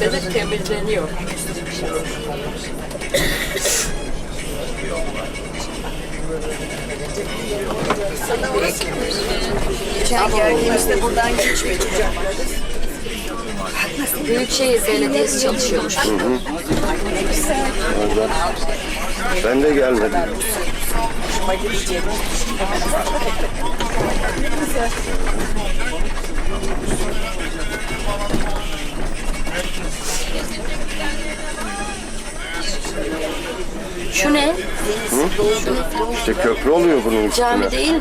mesafede temizleniyor. Geçen geldiğimizde buradan geçmedi. Büyükşehir Belediyesi çalışıyormuş. Orada. Ben de gelmedim. Şu ne? İşte köprü oluyor bunun üstüne. Cami değil mi?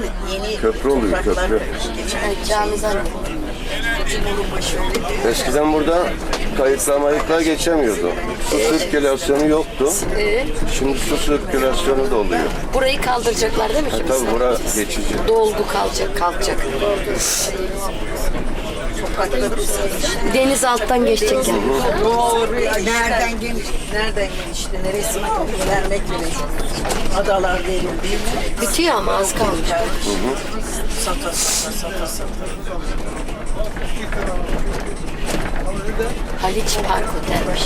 Köprü oluyor köprü. Evet, cami zannediyorum. Eskiden burada kayıklar mayıklar geçemiyordu. Su sirkülasyonu yoktu. Ee, Şimdi su sirkülasyonu da oluyor. burayı kaldıracaklar değil mi Ha, tabii bura geçici. Dolgu kalacak, kalkacak. Deniz alttan geçecek yani. Doğru. Nereden geniş? Nereden genişti? Neresine kapı vermek? Adalar verildi? Bitiyor ama az kalmış. Sata sata sata sata. Haliç Park Otel'miş.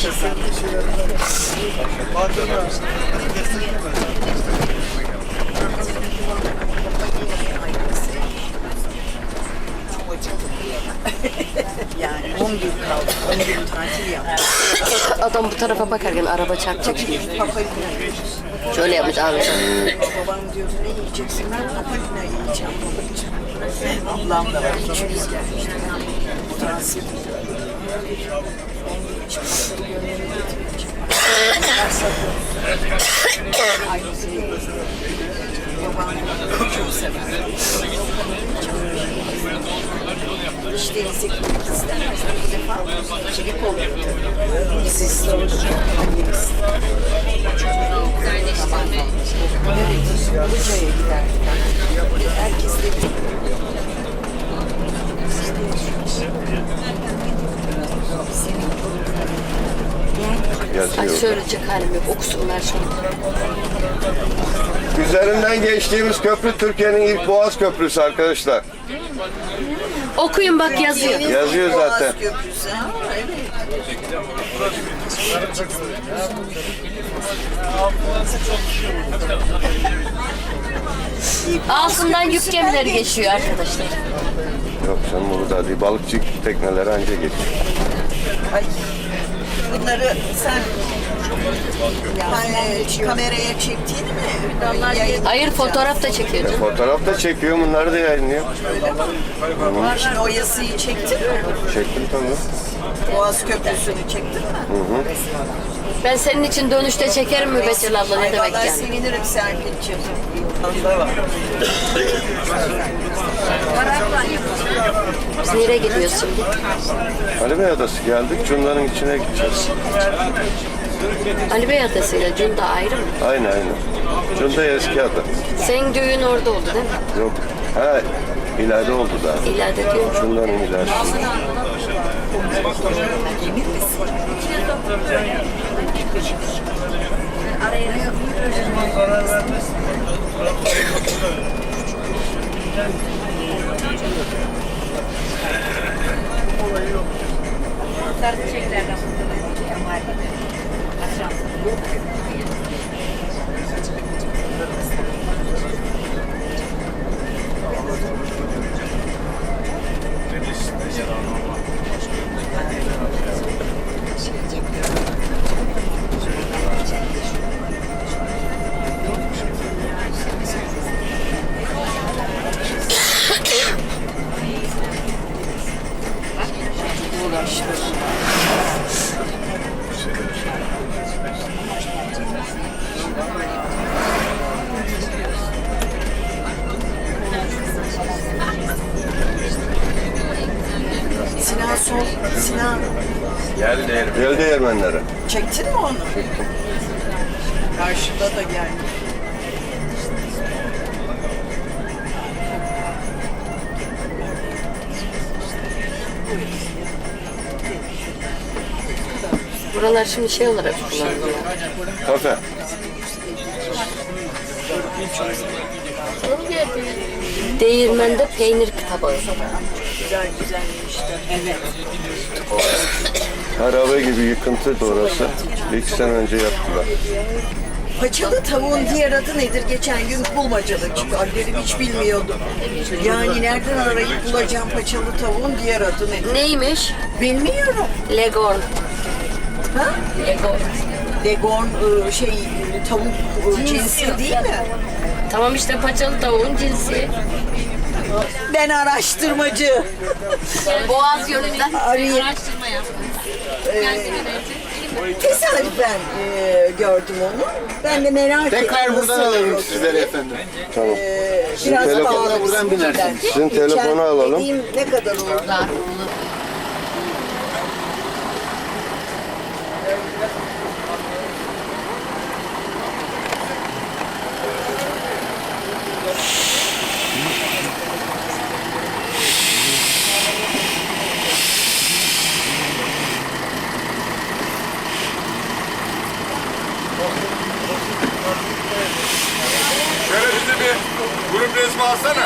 Yani 10 gün kaldı. 10 gün tatil yaptık. Adam bu tarafa bakarken araba çarpacak şimdi. Papalina. Şöyle yapmış abi. Babam diyordu ne yiyeceksin? Ben papalina yiyeceğim babacığım. Ablam da var. Üçümüz gelmiştik. Transit. Babam çok sever. İşte gitmek istemez. Bu defa çelik oluyor. Biz istiyoruz. Annemiz. Evet, Ilıca'ya giderdik. Herkes de Ay Yazıyor. söyleyecek halim yok. Okusunlar şunu. Üzerinden geçtiğimiz köprü Türkiye'nin ilk Boğaz Köprüsü arkadaşlar. Okuyun bak yazıyor. Yazıyor Boğaz zaten. Köprüsü. Ha, evet. Altından yük gemileri geçiyor arkadaşlar. Yok canım burada değil. Balıkçı tekneleri anca geçiyor. Ay. Bunları sen hani kameraya çektiğini mi? Yayın- Hayır fotoğraf da çekiyor canım. Fotoğraf da çekiyor, bunları da yayınlıyor. Şimdi o yazıyı çektin mi? Çektim tabii. Boğaz Köprüsü'nü çektin mi? Ben senin için dönüşte çekerim mi Betül abla ne demek yani. sevinirim Serpil'ciğim. Biz nereye gidiyoruz şimdi? Ali Bey Adası geldik. Cunda'nın içine gideceğiz. Ali Bey Adası'yla Cunda ayrı mı? Aynı aynı. Cunda eski ada. Senin düğün orada oldu değil mi? Yok. Ha, ileride oldu daha. İleride diyorum. Cunda'nın ilerisi. Sinan Buralar şimdi şey olarak kullanılıyor. Kafe. Değirmende peynir tabağı. Güzel güzel işte. Evet. Harabe gibi yıkıntıydı orası. İki sene önce yaptılar. Paçalı tavuğun diğer adı nedir? Geçen gün bulmacalı çıktı. Annem hiç bilmiyordum. Yani nereden arayıp bulacağım paçalı tavuğun diğer adı nedir? Neymiş? Bilmiyorum. Legon. Ha? Legon. Legon e, şey e, tavuk e, cinsi değil mi? Tamam işte paçalı tavuğun cinsi. Ben araştırmacı. Boğaz yönünden Arayayım. araştırma yap. Tesadüfen e, gördüm onu. Ben de merak ettim. Tekrar buradan nasıl alalım olur? sizleri efendim. Tamam. E, biraz telefonu da buradan binersiniz. Sizin telefonu alalım. dediğim ne kadar oldu? Şöyle bize bir alsana.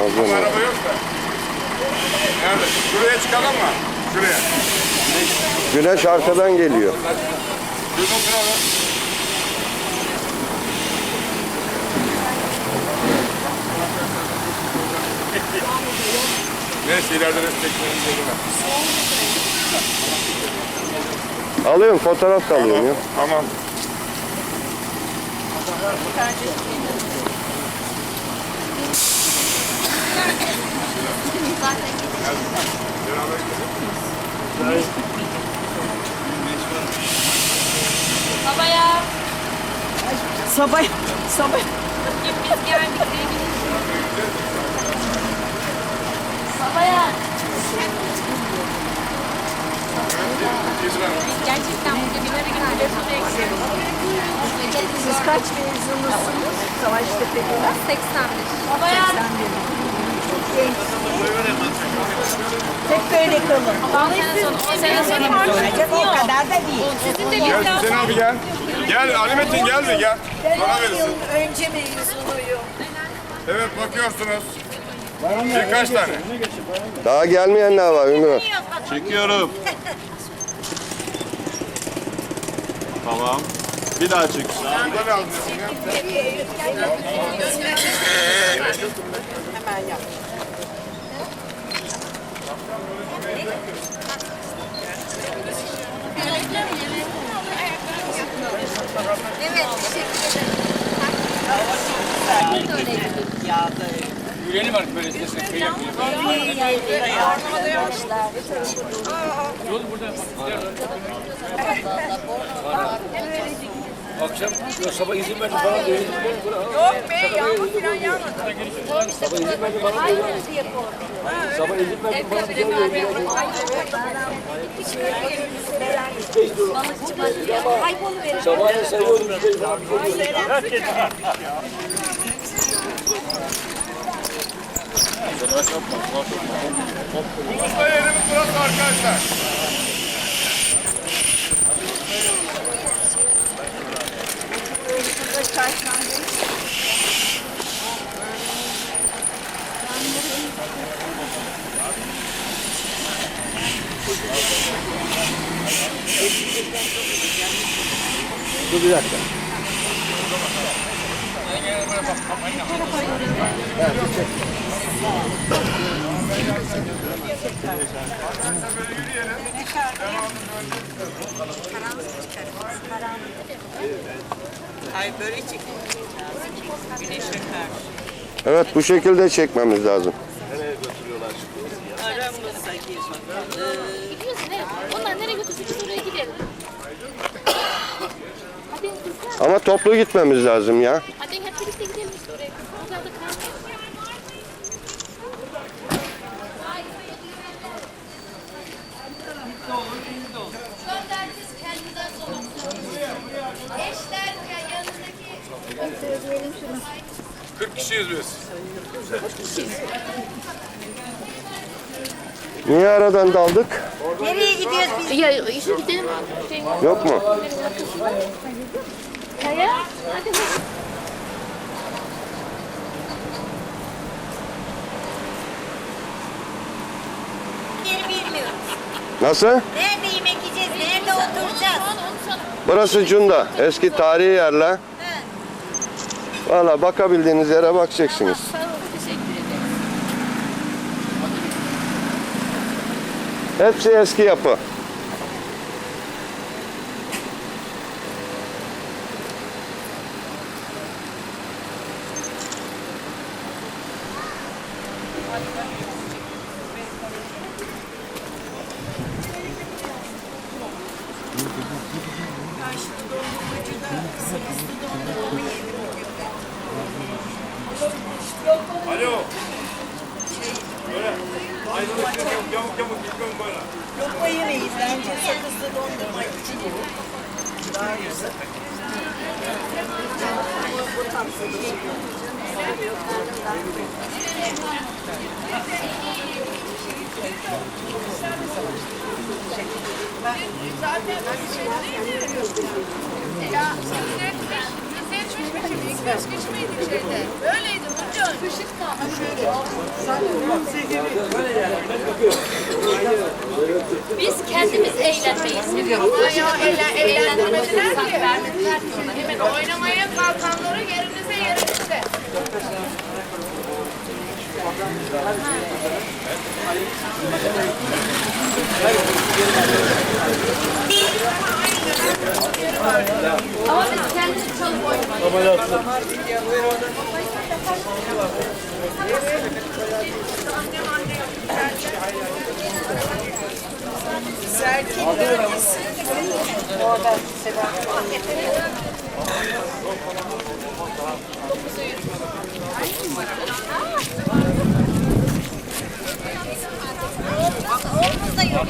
Aldım. Araba yok da. Nerede? Şuraya çıkalım mı? Şuraya. Güneş arkadan geliyor. Şuradan şuraya. Neyse ileride yerine. Alıyorum fotoğraf da alıyorum ya. Tamam. Babaya Sabah, sabah. biz geldik. Babaya. Gerçekten ara gün telefonu eksik. Siz kaç mezunlusunuz? Savaştepe'de. 81. Babaya. Hep böyle kalın. 10 sene sonra, 10 sene sonra Acaba o kadar da değil. Sizin de Gel Hüseyin abi gel. Gel Ali Metin gel bir gel. Bana 10 verirsin. önce mezunuyum. Evet bakıyorsunuz. Birkaç tane. Daha gelmeyenler var Ümrü. Çekiyorum. Tamam. Bir daha çek. Burada ne alacaksın ya? Hemen yap. Evet, teşekkür ederim. Yürüyelim artık böyle sesle köy yapmayalım. Yol burada. Akşam ya sabah izin verdi falan diyor. Yok be yağmur falan yağmadı. Sabah izin verdi falan diyor. Sabah izin verdi falan diyor. Sabahleyin sayıyordum işte. Usta yerimiz burası arkadaşlar. Dur bir dakika. Ay böyle çekin. Güneşe karşı. Evet bu şekilde çekmemiz lazım. Aramıza gir. Gidiyoruz nereye? Onlar nereye götürsün biz oraya gidelim. Ama toplu gitmemiz lazım ya. Hadi hep birlikte gidelim işte oraya. Burada da kalmayalım. Gönderdiz kendinden sorumlu. Eşler ya yanındaki 40 kişiyiz biz. Niye aradan daldık? Nereye gidiyoruz biz? Ya işte gidelim Yok mu? Kaya. Hadi. Nasıl? Nerede yemek yiyeceğiz? Nerede oturacağız? Burası Cunda. Eski tarihi yerler. Valla bakabildiğiniz yere bakacaksınız. Sağ olun. Teşekkür ederim. Hepsi eski yapı. Alo. Böyle. Ayrılık yok, yamuk yamuk gitmem böyle. Lokma yemeyiz. Bence sakızlı dondurma için. Daha güzel. Öyleydi Burcu. Kışık Biz kendimiz eğlenmeyi seviyoruz. Ya eğlen, eğlendirmediler ki. vermediler ki Oynamaya kalkanları yerinize yerinizde. Ama biz kendimiz çalıp oynamayız. Serkin bölgesi. Oğlumuz da yok.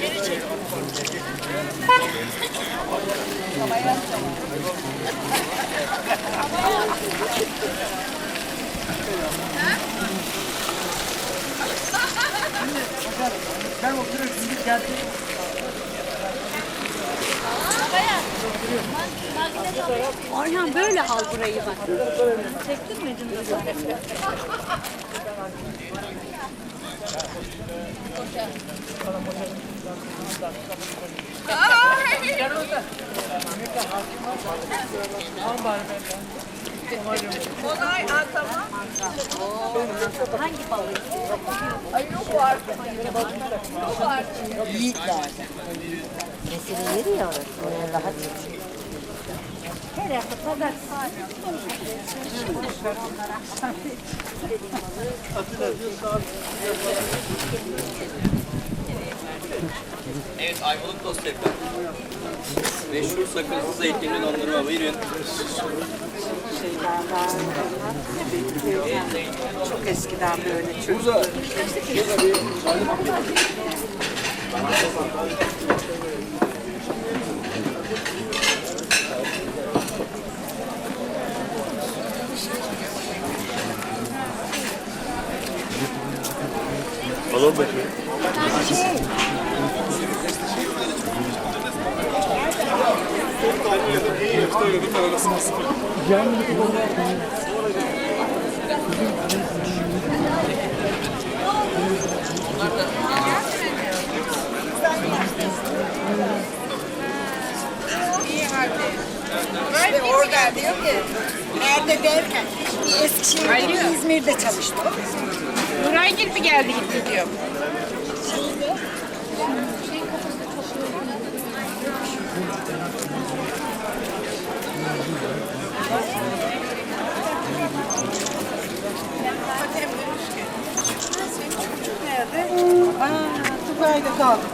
Geri çek. Havaya Havaya Orada Orhan böyle hal burayı bak. Çektin mi cümle? Onay, ha, tamam. Hangi balık? Yiğitlerden. Meseleleri ya orası. Oraya daha çok. Her hafta pazar Evet Ayvalık tost yapıyor. Meşhur sakızlı zeytinli dondurma buyurun. Çok eskiden böyle çocuk. İşte orada diyor ki, nerede derken, Eskişehir'de bir İzmir'de çalıştı. Nuraygil mi geldi gitti diyor. Nerede? Aa, Dubai'de kaldım.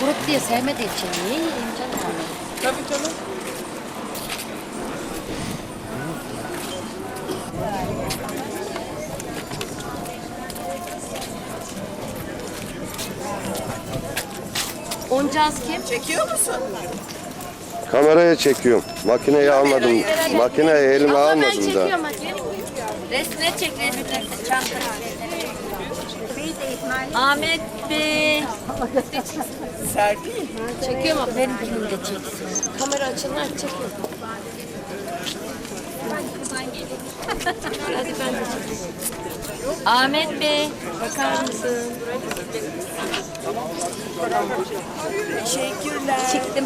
Grup diye sevmediği için niye yiyeyim canım? Tabii canım. Oncaz kim? Çekiyor musun? Kameraya çekiyorum. Makineyi almadım. Makineyi elime almadım da. Resmine çek resmine. Çanta. Ahmet Bey. Serpil. Çekiyorum ama benim dilimde çeksin. Kamera açılır çekiyorum. Hadi ben de çekeyim. Ahmet Bey. Bakar mısın? Teşekkürler. Çıktım.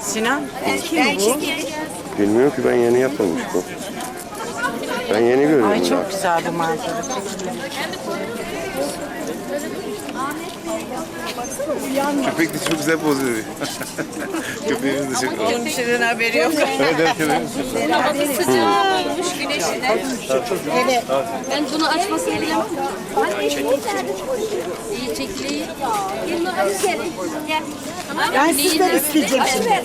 Sinan. Kim bu? Bilmiyorum ki ben yeni yapılmış bu. Ben yeni görüyorum. Ay çok güzel bu manzara. Köpek de çok güzel poz veriyor. Köpeğimiz de çok Onun şeyden haberi yok. Evet, evet, köpeğimiz çok Sıcağı bulmuş güneşine. Ben bunu açmasını bilemem. İyi çekiliyor. Ben sizden isteyeceğim şimdi.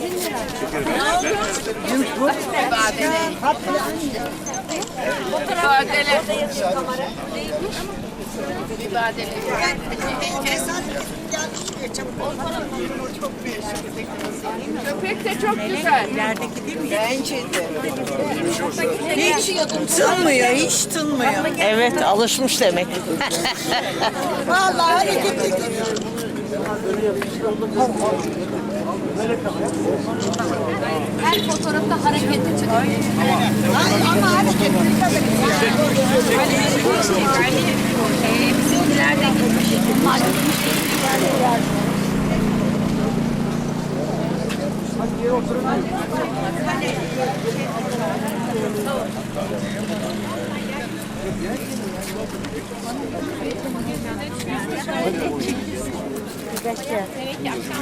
Badele. Badele. Köpek de çok güzel. Bence de. Hiç tınmıyor, hiç tınmıyor. Evet, alışmış demek. Vallahi hareketli. Her fotoğrafta hareketli çıkıyor. Ama hareketli. Bizimkiler de gitmiş. Bunlar gitmiş.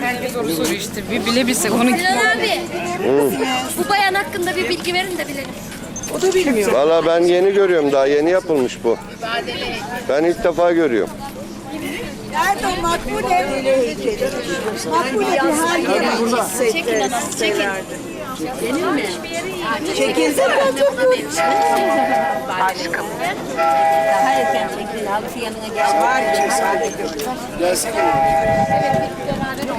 Herkes onu soruyor işte. Bir bile bilsek onu Sinan abi. Bu bayan hakkında bir bilgi verin de bilelim. O da bilmiyor. Valla ben yeni görüyorum daha yeni yapılmış bu. Ben ilk defa görüyorum. Nerede o makbule? Makbule bir hal yere çekin. Benim mi? Çekilsene otur. Daha erken çekil. Halısı yanına gel. Var ki sadece. Alo.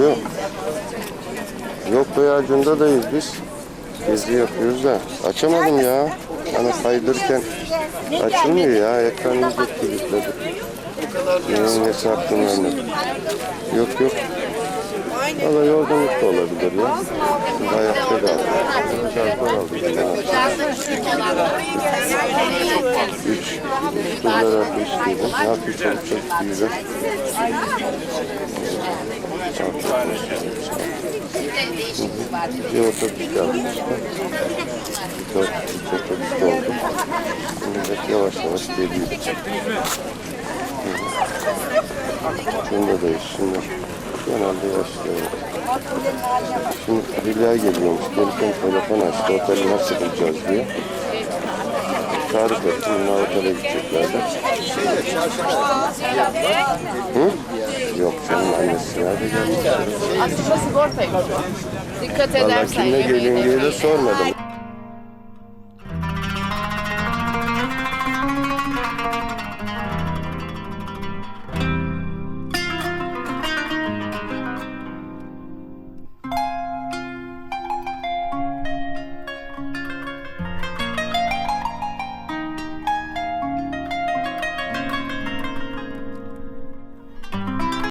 Yok be Acunda'dayız biz. Gezi yapıyoruz da. Açamadım ya. Hani kaydırırken açılmıyor ya. Ekranımız etkiledi. Neyin nesi aklım vermedi. Yok yok. Valla yorgunluk da olabilir ya. Şimdi ayakta kaldım. Çarpar aldım. Üç. Bunlar atmıştıydı. Ne yapayım çok çok güzel. Bir otobüs kaldı işte. Bir dört, üç otobüs oldu. Millet yavaş yavaş geliyor. Şundadayız şimdi. Genelde yaşlıyor. Şimdi Hülya geliyormuş. Gelirken telefon açtı. Oteli nasıl bulacağız diye. Tarif ettim. Bunlar otele gideceklerdi. Hı? Yok canım annesi nerede geldi? Aslında sigorta yok. Dikkat Valla edersen kimle gelin diye de sormadım.